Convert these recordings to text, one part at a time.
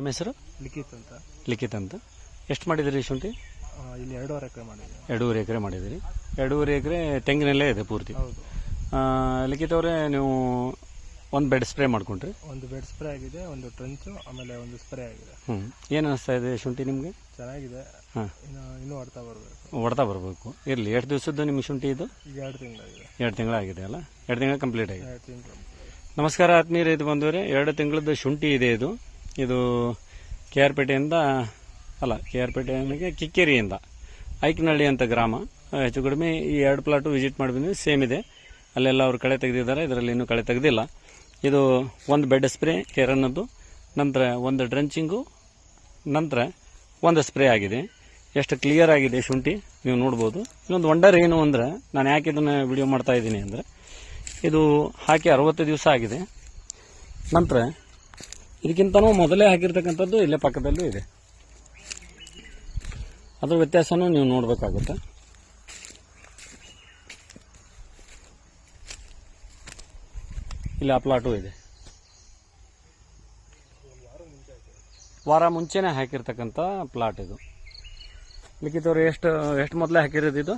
ನಿಮ್ಮ ಹೆಸರು? ಲಿಖಿತ್ ಅಂತ. ಲಿಖಿತ್ ಅಂತ. ಎಷ್ಟು ಮಾಡಿದಿರಿ ಶುಂಠಿ? ಆ, ಇಲ್ಲಿ ಎರಡೂವರೆ ಎಕರೆ ಮಾಡಿದ್ರಿ ಎರಡೂವರೆ ಎಕರೆ ಮಾಡಿದಿರಿ ಎರಡೂವರೆ ಎಕರೆ ತೆಂಗಿನಲ್ಲೇ ಇದೆ ಪೂರ್ತಿ. ಹೌದು. ಆ, ಲಿಖಿತ್ ಅವರೇ ನೀವು ಒಂದು ಬೆಡ್ ಸ್ಪ್ರೇ ಮಾಡ್ಕೊಂಡ್ರಿ? ಒಂದು ಬೆಡ್ ಸ್ಪ್ರೇ ಆಗಿದೆ ಒಂದು ಟ್ರಂಚು ಆಮೇಲೆ ಒಂದು ಸ್ಪ್ರೇ ಆಗಿದೆ. ಹ್ಞೂ ಏನು ಅನಿಸ್ತಾ ಇದೆ ಶುಂಠಿ ನಿಮಗೆ? ಚೆನ್ನಾಗಿದೆ. ಹಾಂ. ಇನ್ನು ಇನ್ನೂ ಹೊಡ್ತಾ ಬರಬೇಕು. ಹೊಡ್ತಾ ಬರಬೇಕು. ಇರಲಿ ಎಷ್ಟು ದಿವಸದ್ದು ನಿಮ್ಮ ಶುಂಠಿ ಇದು? ಈಗ ಎರಡು ತಿಂಗಳಾಗಿದೆ. ಎರಡು ತಿಂಗಳಾಗಿದೆ ಅಲ್ಲ? ಎರಡು ತಿಂಗಳು ಕಂಪ್ಲೀಟ್ ಆಗಿದೆ. ಎರಡು ತಿಂಗಳು ನಮಸ್ಕಾರ ಆತ್ಮೀಯ ರೈತ ಬಂದವರೇ ಎರಡು ತಿಂಗಳದ್ದು ಶುಂಠಿ ಇದೆ ಇದು. ಇದು ಕೆ ಆರ್ ಪೇಟೆಯಿಂದ ಅಲ್ಲ ಕೆ ಆರ್ ಪೇಟೆ ಅನ್ನೋಕೆ ಕಿಕ್ಕೇರಿಯಿಂದ ಐಕನಹಳ್ಳಿ ಅಂತ ಗ್ರಾಮ. ಹೆಚ್ಚು ಕಡಿಮೆ ಈ ಎರಡು ಪ್ಲಾಟು ವಿಸಿಟ್ ಮಾಡಿ ಸೇಮ್ ಇದೆ. ಅಲ್ಲೆಲ್ಲ ಅವರು ಕಳೆ ತೆಗೆದಿದ್ದಾರೆ, ಇದರಲ್ಲಿ ಇನ್ನೂ ಕಳೆ ತೆಗೆದಿಲ್ಲ. ಇದು ಒಂದು ಬೆಡ್ ಸ್ಪ್ರೇ ಕೆರನ್ನದ್ದು ನಂತರ ಒಂದು ಡ್ರೆಂಚಿಂಗು, ನಂತರ ಒಂದು ಸ್ಪ್ರೇ ಆಗಿದೆ. ಎಷ್ಟು ಕ್ಲಿಯರ್ ಆಗಿದೆ ಶುಂಠಿ, ನೀವು ನೋಡ್ಬೋದು. ಇನ್ನೊಂದು ವಂಡರ್ ಏನು ಅಂದರೆ, ನಾನು ಯಾಕೆ ಇದನ್ನು ವಿಡಿಯೋ ಮಾಡ್ತಾ ಇದ್ದೀನಿ ಅಂದರೆ, ಇದು ಹಾಕಿ ಅರವತ್ತು ದಿವಸ ಆಗಿದೆ. ನಂತರ ಇದಕ್ಕಿಂತನೂ ಮೊದಲೇ ಹಾಕಿರ್ತಕ್ಕಂಥದ್ದು ಇಲ್ಲೇ ಪಕ್ಕದಲ್ಲೂ ಇದೆ. ಅದರ ವ್ಯತ್ಯಾಸನೂ ನೀವು ನೋಡಬೇಕಾಗುತ್ತೆ. ಇಲ್ಲಿ ಆ ಪ್ಲಾಟು ಇದೆ. ವಾರ ಮುಂಚೆನೇ ಹಾಕಿರ್ತಕ್ಕಂಥ ಪ್ಲಾಟ್ ಇದು. ಲಿಖಿತವ್ರು ಎಷ್ಟು ಎಷ್ಟು ಮೊದಲೇ ಹಾಕಿರೋದು ಇದು?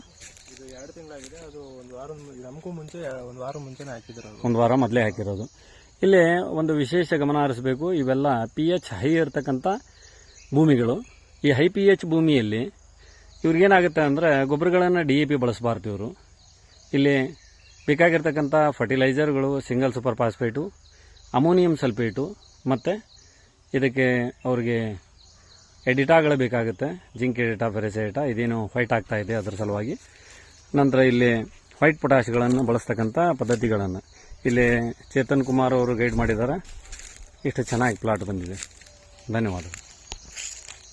ಇದು ಎರಡು ತಿಂಗಳಾಗಿದೆ. ಅದು ಒಂದು ವಾರ ನಮಗೂ ಮುಂಚೆ ಒಂದು ವಾರ ಮುಂಚೆನೇ ಹಾಕಿದ್ರು ಅದು ಒಂದು ವಾರ ಮೊದಲೇ ಹಾಕಿರೋದು. ಇಲ್ಲಿ ಒಂದು ವಿಶೇಷ ಗಮನ ಹರಿಸಬೇಕು. ಇವೆಲ್ಲ ಪಿ ಎಚ್ ಹೈ ಇರತಕ್ಕಂಥ ಭೂಮಿಗಳು. ಈ ಹೈ ಪಿ ಎಚ್ ಭೂಮಿಯಲ್ಲಿ ಇವ್ರಿಗೇನಾಗುತ್ತೆ ಅಂದರೆ ಗೊಬ್ಬರಗಳನ್ನು ಡಿ ಎ ಪಿ ಬಳಸಬಾರ್ದು ಇವರು. ಇಲ್ಲಿ ಬೇಕಾಗಿರ್ತಕ್ಕಂಥ ಫರ್ಟಿಲೈಸರ್ಗಳು single super phosphate ammonium sulphate ಮತ್ತು ಇದಕ್ಕೆ ಅವ್ರಿಗೆ ಎಡಿಟಾಗಳು ಬೇಕಾಗುತ್ತೆ. ಜಿಂಕ್ ಎಡಿಟಾ ಫೆರೆಸೆಟಾ ಇದೇನು ವೈಟ್ ಆಗ್ತಾ ಇದೆ ಅದರ ಸಲುವಾಗಿ. ನಂತರ ಇಲ್ಲಿ ವೈಟ್ ಪೊಟ್ಯಾಶ್ಗಳನ್ನು ಬಳಸ್ತಕ್ಕಂಥ ಪದ್ಧತಿಗಳನ್ನು. ಇಲ್ಲಿ ಚೇತನ್ ಕುಮಾರ್ ಅವರು ಗೈಡ್ ಮಾಡಿದ್ದಾರೆ. ಇಷ್ಟು ಚೆನ್ನಾಗಿ ಪ್ಲಾಟ್ ಬಂದಿದೆ. ಧನ್ಯವಾದಗಳು.